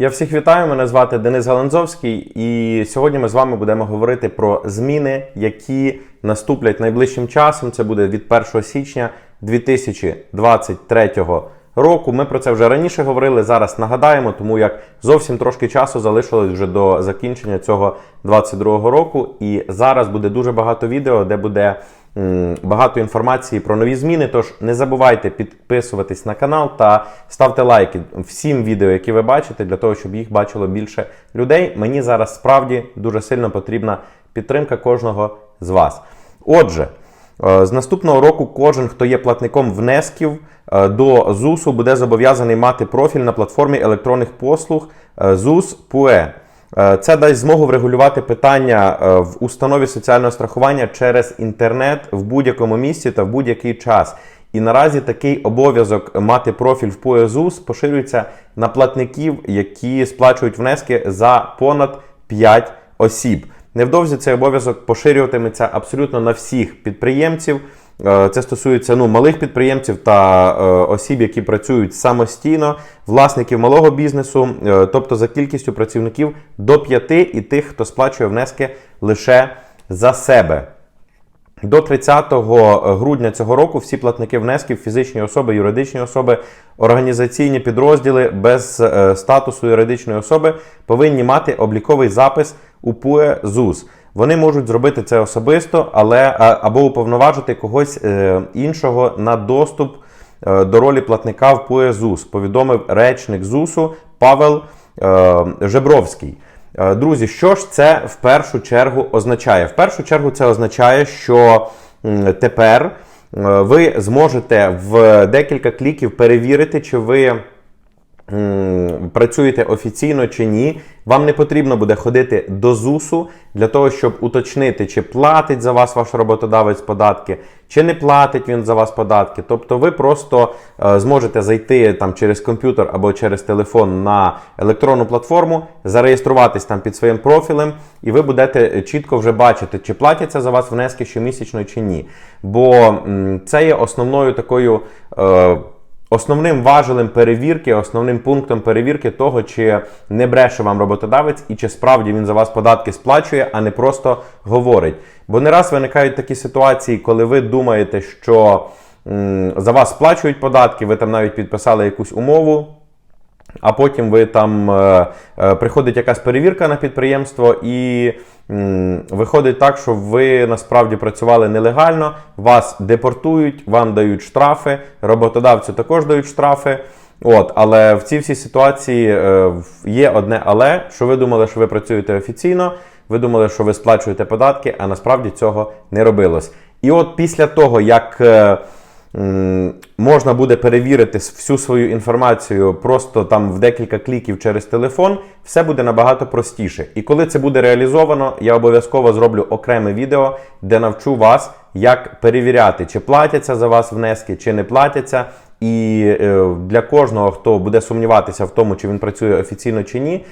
Я всіх вітаю, мене звати Денис Галанзовський, і сьогодні ми з вами будемо говорити про зміни, які наступлять найближчим часом. Це буде від 1 січня 2023 року. Ми про це вже раніше говорили. Зараз нагадаємо, тому як зовсім трошки часу залишилось вже до закінчення цього 22 року. І зараз буде дуже багато відео, де буде багато інформації про нові зміни. Тож не забувайте підписуватись на канал та ставте лайки всім відео, які ви бачите, для того, щоб їх бачило більше людей. Мені зараз справді дуже сильно потрібна підтримка кожного з вас. Отже. Е, З наступного року кожен, хто є платником внесків е, до ЗУСу, буде зобов'язаний мати профіль на платформі електронних послуг е, ЗУС ПУЕ. Е, Це дасть змогу врегулювати питання е, в установі соціального страхування через інтернет в будь-якому місці та в будь-який час. І наразі такий обов'язок мати профіль в ПУЕ ЗУС поширюється на платників, які сплачують внески за понад 5 осіб. Невдовзі цей обов'язок поширюватиметься абсолютно на всіх підприємців. Е, Це стосується ну, малих підприємців та е, осіб, які працюють самостійно, власників малого бізнесу, е, тобто за кількістю працівників до п'яти і тих, хто сплачує внески лише за себе. До 30 грудня цього року всі платники внесків, фізичні особи, юридичні особи, організаційні підрозділи без статусу юридичної особи повинні мати обліковий запис у ПУЕ ЗУС. Вони можуть зробити це особисто, але або уповноважити когось е, іншого на доступ е, до ролі платника в ПУЕ ЗУС, повідомив речник ЗУСу Павел е, Жебровський. Друзі, що ж це в першу чергу означає? В першу чергу це означає, що тепер ви зможете в декілька кліків перевірити, чи ви працюєте офіційно чи ні. Вам не потрібно буде ходити до ЗУСу для того, щоб уточнити, чи платить за вас ваш роботодавець податки, чи не платить він за вас податки. Тобто ви просто е, зможете зайти там через комп'ютер або через телефон на електронну платформу, зареєструватись там під своїм профілем, і ви будете чітко вже бачити, чи платяться за вас внески щомісячно чи ні. Бо це є основною такою. Е, Основним важелем перевірки, основним пунктом перевірки того, чи не бреше вам роботодавець і чи справді він за вас податки сплачує, а не просто говорить. Бо не раз виникають такі ситуації, коли ви думаєте, що за вас сплачують податки, ви там навіть підписали якусь умову. А потім ви там е, е, приходить якась перевірка на підприємство, і виходить так, що ви насправді працювали нелегально, вас депортують, вам дають штрафи, роботодавцю також дають штрафи. От, але в цій всій ситуації е, є одне але, що ви думали, що ви працюєте офіційно, ви думали, що ви сплачуєте податки, а насправді цього не робилось. І от після того, як можна буде перевірити всю свою інформацію просто там в декілька кліків через телефон, все буде набагато простіше. І коли це буде реалізовано, я обов'язково зроблю окреме відео, де навчу вас, як перевіряти, чи платяться за вас внески, чи не платяться. І е, для кожного, хто буде сумніватися в тому, чи він працює офіційно чи ні,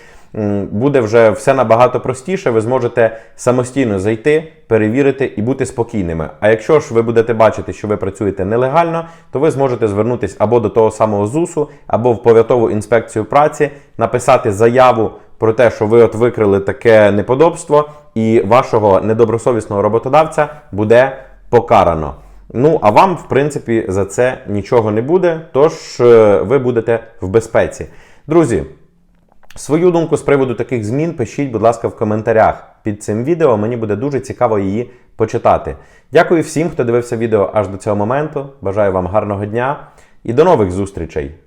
буде вже все набагато простіше. Ви зможете самостійно зайти, перевірити і бути спокійними. А якщо ж ви будете бачити, що ви працюєте нелегально, то ви зможете звернутися або до того самого ЗУСу, або в пов'ятову інспекцію праці, написати заяву про те, що ви от викрили таке неподобство, і вашого недобросовісного роботодавця буде покарано. Ну, а вам, в принципі, за це нічого не буде, тож е, ви будете в безпеці. Друзі, свою думку з приводу таких змін пишіть, будь ласка, в коментарях під цим відео. Мені буде дуже цікаво її почитати. Дякую всім, хто дивився відео аж до цього моменту. Бажаю вам гарного дня і до нових зустрічей!